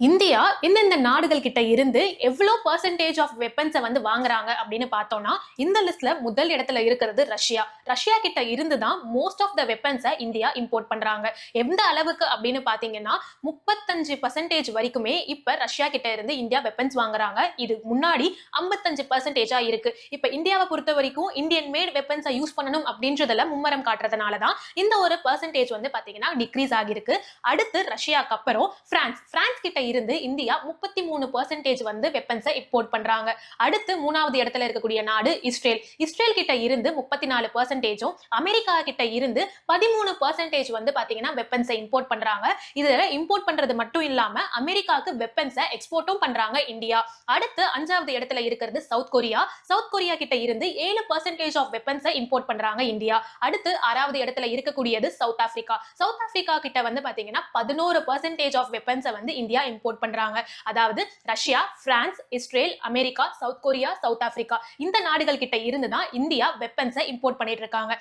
India எந்தெந்த நாடுகள் கிட்ட இருந்து எவ்வளோ பர்சன்டேஜ் ஆஃப் வெப்பன்ஸை வந்து வாங்குறாங்க அப்படின்னு பார்த்தோம்னா இந்த லிஸ்ட்ல முதல் இடத்துல இருக்கிறது ரஷ்யா. ரஷ்யா கிட்ட இருந்து தான் மோஸ்ட் ஆஃப் த வெப்பன்ஸை இந்தியா இம்போர்ட் பண்றாங்க. எந்த அளவுக்கு அப்படின்னு பார்த்தீங்கன்னா முப்பத்தஞ்சு பர்சன்டேஜ் வரைக்குமே இப்ப ரஷ்யா கிட்ட இருந்து இந்தியா வெப்பன்ஸ் வாங்குறாங்க. இது முன்னாடி ஐம்பத்தஞ்சு பர்சன்டேஜா இருக்கு. இப்ப இந்தியாவை பொறுத்த வரைக்கும் இந்தியன் மேட் வெப்பன்ஸை யூஸ் பண்ணணும் அப்படின்றதுல மும்மரம் காட்டுறதுனால தான் இந்த ஒரு பர்சன்டேஜ் வந்து பாத்தீங்கன்னா டிக்ரீஸ் ஆகிருக்கு அடுத்து ரஷ்யாக்கு அப்புறம் பிரான்ஸ் பிரான்ஸ் கிட்ட இருந்து இந்தியா முப்பத்தி மூணு பர்சன்டேஜ் வந்து வெப்பன்ஸை இம்போர்ட் பண்றாங்க. அடுத்து மூணாவது இடத்துல இருக்கக்கூடிய நாடு இஸ்ரேல். இஸ்ரேல் கிட்ட இருந்து முப்பத்தி நாலு பர்சன்டேஜும் அமெரிக்கா கிட்ட இருந்து பதிமூணு பர்சன்டேஜ் வந்து பாத்தீங்கன்னா வெப்பன்ஸை இம்போர்ட் பண்றாங்க. இதுல இம்போர்ட் பண்றது மட்டும் இல்லாம அமெரிக்காவுக்கு வெப்பன்ஸை எக்ஸ்போர்ட்டும் பண்றாங்க இந்தியா. அடுத்து அஞ்சாவது இடத்துல இருக்கிறது சவுத் கொரியா. சவுத் கொரியா கிட்ட இருந்து ஏழு பர்சன்டேஜ் ஆஃப் வெப்பன்ஸை இம்போர்ட் பண்றாங்க இந்தியா. அடுத்து ஆறாவது இடத்துல இருக்கக்கூடியது சவுத் ஆப்பிரிக்கா சவுத் ஆப்பிரிக்கா கிட்ட வந்து பாத்தீங்கன்னா பதினோரு பர்சன்டேஜ் ஆஃப் வெப்பன்ஸை வந்து இந்தியா இம்போர்ட் பண்றாங்க. அதாவது Russia France Israel America South Korea South Africa இந்த நாடுகள் கிட்ட இருந்து தான் இந்தியா வெப்பன்ஸை இம்போர்ட் பண்ணிட்டு இருக்காங்க.